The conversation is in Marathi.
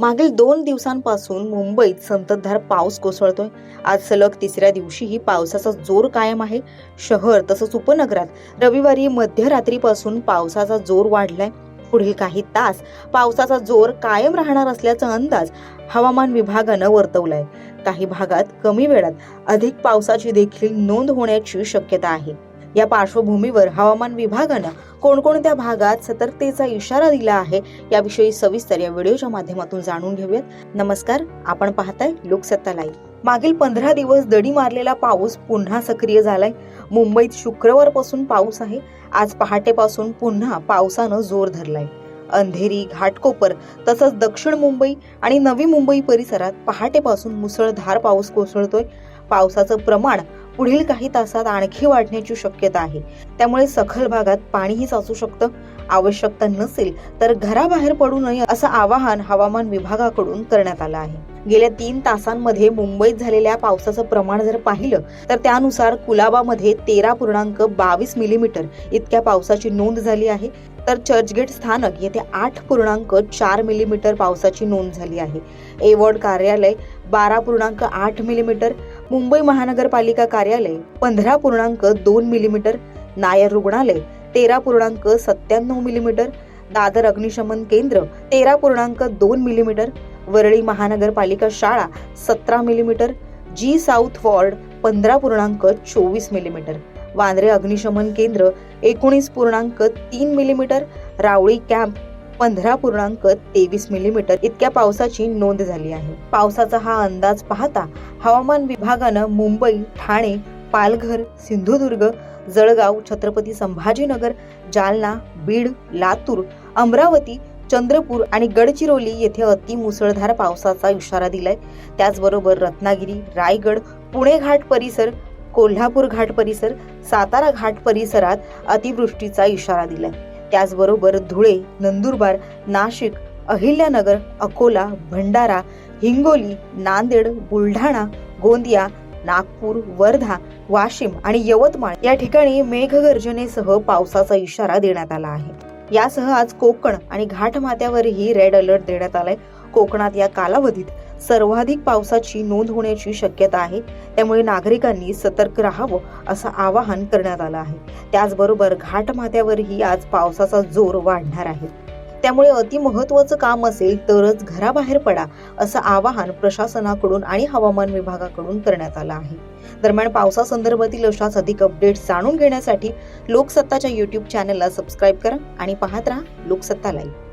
मागील दोन दिवसांपासून मुंबईत संततधार पाऊस कोसळतोय. आज सलग तिसऱ्या दिवशीही पावसाचा जोर कायम आहे. शहर तसंच उपनगरात रविवारी मध्यरात्रीपासून पावसाचा जोर वाढलाय. पुढील काही तास पावसाचा जोर कायम राहणार असल्याचा अंदाज हवामान विभागानं वर्तवलाय. काही भागात कमी वेळात अधिक पावसाची देखील नोंद होण्याची शक्यता आहे. या पार्श्वभूमीवर हवामान विभागानं कोणकोणत्या भागात सतर्कतेचा इशारा दिला आहे याविषयी सविस्तर या व्हिडिओच्या माध्यमातून जाणून घेऊयात. नमस्कार आपण पाहताय लोकसत्ता लाईव्ह. मागील पंधरा दिवस दडी मारलेला पाऊस पुन्हा सक्रिय झालाय. मुंबईत शुक्रवारपासून पाऊस आहे. आज पहाटेपासून पुन्हा पावसानं जोर धरलाय. अंधेरी घाटकोपर तसंच दक्षिण मुंबई आणि नवी मुंबई परिसरात पहाटेपासून मुसळधार पाऊस कोसळतोय. पावसाचं प्रमाण पुढील काही तासात आणखी वाढण्याची शक्यता आहे. त्यामुळे सखल भागात पाणीही साचू शकतं. आवश्यकता नसेल तर घराबाहेर पडू नये असं आवाहन हवामान विभागाकडून करण्यात आलं आहे. गेल्या तीन तासांमध्ये मुंबईत झालेल्या पावसाचं प्रमाण जर पाहिलं तर त्यानुसार कुलाबामध्ये तेरा पूर्णांक बावीस मिलीमीटर इतक्या पावसाची नोंद झाली आहे. तर चर्चगेट स्थानक येथे आठ पूर्णांक चार मिलीमीटर पावसाची नोंद झाली आहे. एवॉर्ड कार्यालय बारा पूर्णांक आठ मिलीमीटर मुंबई महानगरपालिका कार्यालय पंधरा पूर्णांक दोन मिलीमीटर नायर रुग्णालय तेरा पूर्णांक सत्त्याण्णव मिलीमीटर दादर अग्निशमन केंद्र तेरा पूर्णांक दोन मिलीमीटर वरळी महानगरपालिका शाळा सतरा मिलीमीटर जी साऊथ वॉर्ड पंधरा पूर्णांक चोवीस मिलीमीटर वांद्रे अग्निशमन केंद्र एकोणीस पूर्णांक तीन मिलीमीटर रावळी कॅम्प पंधरा पूर्णांक तेवीस मिलीमीटर इतक्या पावसाची नोंद झाली आहे. पावसाचा हा अंदाज पाहता हवामान विभागानं मुंबई ठाणे पालघर सिंधुदुर्ग जळगाव छत्रपती संभाजीनगर जालना बीड लातूर अमरावती चंद्रपूर आणि गडचिरोली येथे अति मुसळधार पावसाचा इशारा दिलाय. त्याचबरोबर रत्नागिरी रायगड पुणे घाट परिसर कोल्हापूर घाट परिसर सातारा घाट परिसरात अतिवृष्टीचा इशारा दिलाय. त्याचबरोबर धुळे नंदुरबार नाशिक अहिल्यानगर अकोला भंडारा हिंगोली नांदेड बुलढाणा गोंदिया नागपूर वर्धा वाशिम आणि यवतमाळ या ठिकाणी मेघगर्जनेसह पावसाचा इशारा देण्यात आला आहे. यासह आज कोकण आणि घाटमाथ्यावरही रेड अलर्ट देण्यात आलाय. कोकणात या कालावधीत सर्वाधिक पावसाची नोंद होण्याची शक्यता आहे. त्यामुळे नागरिकांनी सतर्क राहावं असं आवाहन करण्यात आलं आहे. त्याचबरोबर घाटमाथ्यावरही आज पावसाचा जोर वाढणार आहे. त्यामुळे अतिमहत्वाचं काम असेल तरच घराबाहेर पडा असं आवाहन प्रशासनाकडून आणि हवामान विभागाकडून करण्यात आलं आहे. दरम्यान पावसासंदर्भातील अशाच अधिक अपडेट्स जाणून घेण्यासाठी लोकसत्ताच्या युट्यूब चॅनलला सबस्क्राईब करा आणि पाहत राहा लोकसत्ता लाईव्ह